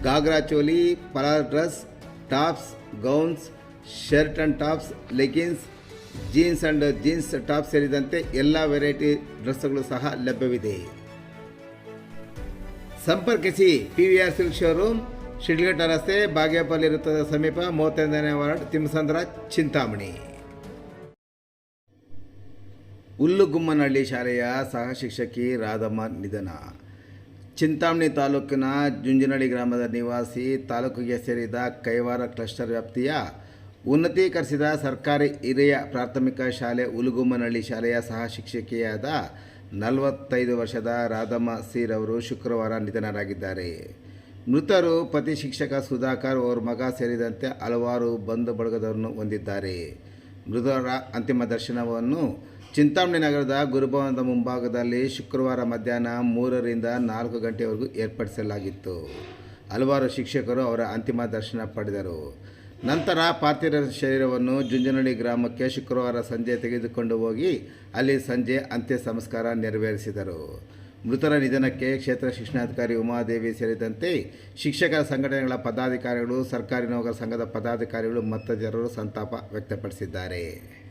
Ghagra choli ಪಲಾರ್ dress, tops, gowns, shirt and tops leggings jeans and jeans top ಸೇರಿದಂತೆ ಎಲ್ಲ variety ಡ್ರೆಸ್ಗಳು ಸಹ ಲಭ್ಯವಿದೆ. ಸಂಪರ್ಕಿಸಿ P V R silk showroom, Sidlaghatta ರಸ್ತೆ, ಬಾಗೇಪಲ್ಲಿ ವೃತ್ತದ ಸಮೀಪ, ಮೂವತ್ತೈದನೇ ವಾರ್ಡ್, ತಿಮ್ಮಸಂದ್ರ, ಚಿಂತಾಮಣಿ. ಹುಲ್ಲುಗುಮ್ಮನಹಳ್ಳಿ ಶಾಲೆಯ ಸಹ ಶಿಕ್ಷಕಿ ರಾಧಮ್ಮ ನಿಧನ. ಚಿಂತಾಮಣಿ ತಾಲೂಕಿನ ಜುಂಜನಹಳ್ಳಿ ಗ್ರಾಮದ ನಿವಾಸಿ, ತಾಲೂಕಿಗೆ ಸೇರಿದ ಕೈವಾರ ಕ್ಲಸ್ಟರ್ ವ್ಯಾಪ್ತಿಯ ಉನ್ನತೀಕರಿಸಿದ ಸರ್ಕಾರಿ ಹಿರಿಯ ಪ್ರಾಥಮಿಕ ಶಾಲೆ ಉಲುಗುಮ್ಮನಹಳ್ಳಿ ಶಾಲೆಯ ಸಹ ಶಿಕ್ಷಕಿಯಾದ ನಲವತ್ತೈದು ವರ್ಷದ ರಾಧಮ್ಮ ಸೀರವರು ಶುಕ್ರವಾರ ನಿಧನರಾಗಿದ್ದಾರೆ. ಮೃತರು ಪತಿ ಶಿಕ್ಷಕ ಸುಧಾಕರ್ ಅವರ ಮಗ ಸೇರಿದಂತೆ ಹಲವಾರು ಬಂಧು ಬಳಗದವರನ್ನು ಹೊಂದಿದ್ದಾರೆ. ಮೃತರ ಅಂತಿಮ ದರ್ಶನವನ್ನು ಚಿಂತಾಮಣಿ ನಗರದ ಗುರುಭವನದ ಮುಂಭಾಗದಲ್ಲಿ ಶುಕ್ರವಾರ ಮಧ್ಯಾಹ್ನ ಮೂರರಿಂದ ನಾಲ್ಕು ಗಂಟೆವರೆಗೂ ಏರ್ಪಡಿಸಲಾಗಿತ್ತು. ಹಲವಾರು ಶಿಕ್ಷಕರು ಅವರ ಅಂತಿಮ ದರ್ಶನ ಪಡೆದರು. ನಂತರ ಪಾರ್ಥಿವ ಶರೀರವನ್ನು ಜುಂಜನಹಳ್ಳಿ ಗ್ರಾಮಕ್ಕೆ ಶುಕ್ರವಾರ ಸಂಜೆ ತೆಗೆದುಕೊಂಡು ಹೋಗಿ ಅಲ್ಲಿ ಸಂಜೆ ಅಂತ್ಯ ಸಂಸ್ಕಾರ ನೆರವೇರಿಸಿದರು. ಮೃತರ ನಿಧನಕ್ಕೆ ಕ್ಷೇತ್ರ ಶಿಕ್ಷಣಾಧಿಕಾರಿ ಉಮಾದೇವಿ ಸೇರಿದಂತೆ ಶಿಕ್ಷಕರ ಸಂಘಟನೆಗಳ ಪದಾಧಿಕಾರಿಗಳು, ಸರ್ಕಾರಿ ನೌಕರ ಸಂಘದ ಪದಾಧಿಕಾರಿಗಳು ಮತ್ತಿತರರು ಸಂತಾಪ ವ್ಯಕ್ತಪಡಿಸಿದ್ದಾರೆ.